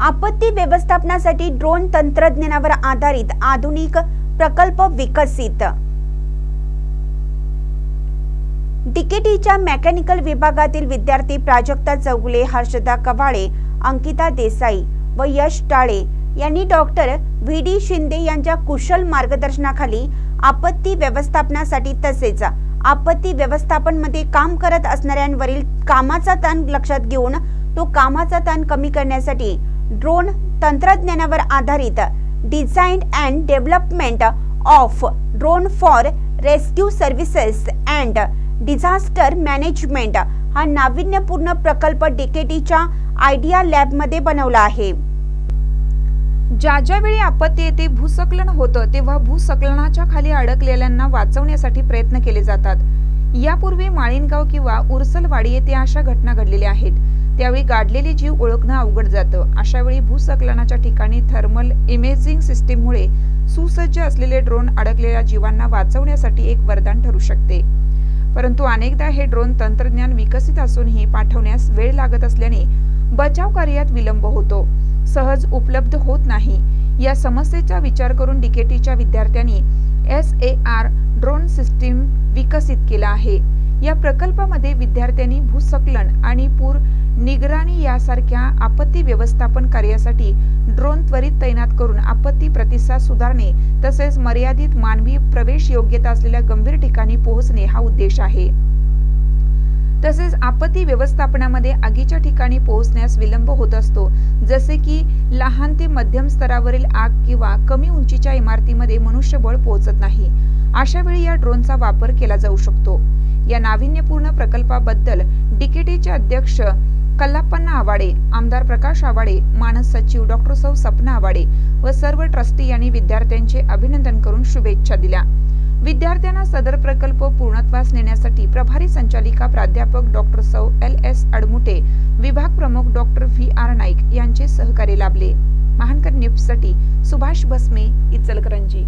आपत्ती व्यवस्थापनासाठी ड्रोन तंत्रज्ञानावर आधारित आधुनिक प्रकल्प विकसित. डीकेटीच्या मेकॅनिकल विभागातील विद्यार्थी प्राजक्ता चौगुले हर्षदा कवाळे अंकिता देसाई व यश टाळे यांनी डॉक्टर व्ही डी शिंदे यांच्या कुशल मार्गदर्शनाखाली आपत्ती व्यवस्थापनासाठी तसेच आपत्ती व्यवस्थापनमध्ये काम करत असणाऱ्यांवरील कामाचा ताण लक्षात घेऊन तो कामाचा ताण कमी करण्यासाठी ड्रोन तंत्रज्ञानावर आधारित design and development of drone for rescue services and disaster management हा नाविन्यपूर्ण प्रकल्प डीकेटीच्या आयडिया लॅबमध्ये बनवला आहे. ज्या ज्यावेळी आपत्ती येते भूसकलन होतं तेव्हा भूसकलनाच्या खाली अडकलेल्यांना वाचवण्यासाठी प्रयत्न केले जातात. यापूर्वी माळीनगाव किंवा उरसलवाडी येथे अशा घटना घडलेल्या आहेत. त्यावेळी गाडलेली जीव ओळखणं अवघड जातं. अशा वेळी ठिकाणी थर्मल इमेजिंग सिस्टीममुळे सुसज्ज असलेले ड्रोन अडकलेल्या जीवांना वाचवण्यासाठी एक वरदान ठरू शकते. परंतु अनेकदा हे ड्रोन तंत्रज्ञान विकसित असूनही पाठवण्यास वेळ लागत असल्याने बचाव कार्यात विलंब होतो. सहज उपलब्ध होत नाही. या समस्येचा विचार करून डीकेटीच्या विद्यार्थ्यांनी S A R drone system विकसित केला आहे. या प्रकल्पामध्ये विद्यार्थ्यांनी भूसकलन आणि पूर निगराणी यासारख्या आपत्ती व्यवस्थापन कार्यासाठी ड्रोन त्वरित तैनात करून आपत्ती प्रतिसाद सुधारणे तसेच मर्यादित मानवी प्रवेश योग्यता असलेल्या गंभीर ठिकाणी पोहोचणे हा उद्देश आहे. तसेच आपत्ती व्यवस्थापनामध्ये आगीच्या ठिकाणी पोहोचण्यास विलंब होत असतो. जसे की लहान ते मध्यम स्तरावरील आग किंवा कमी उंचीच्या इमारतीमध्ये मनुष्यबळ पोहोचत नाही. अशा वेळी या ड्रोनचा वापर केला जाऊ शकतो. या नाविन्यपूर्ण प्रकल्पाबद्दल डीकेटीचे अध्यक्ष कल्लाप्पन्ना आवाडे आमदार प्रकाश आवाडे मानस सचिव डॉक्टर सौ सपना आवाडे व सर्व ट्रस्टी यांनी विद्यार्थ्यांचे अभिनंदन करून शुभेच्छा दिल्या. विद्यार्थ्यांना सदर प्रकल्प पूर्णत्वास नेण्यासाठी प्रभारी संचालिका प्राध्यापक डॉक्टर सौ एल एस अडमुटे विभाग प्रमुख डॉक्टर व्ही आर नाईक यांचे सहकार्य लाभले. महानकर न्यूजसाठी सुभाष भस्मे इचलकरंजी.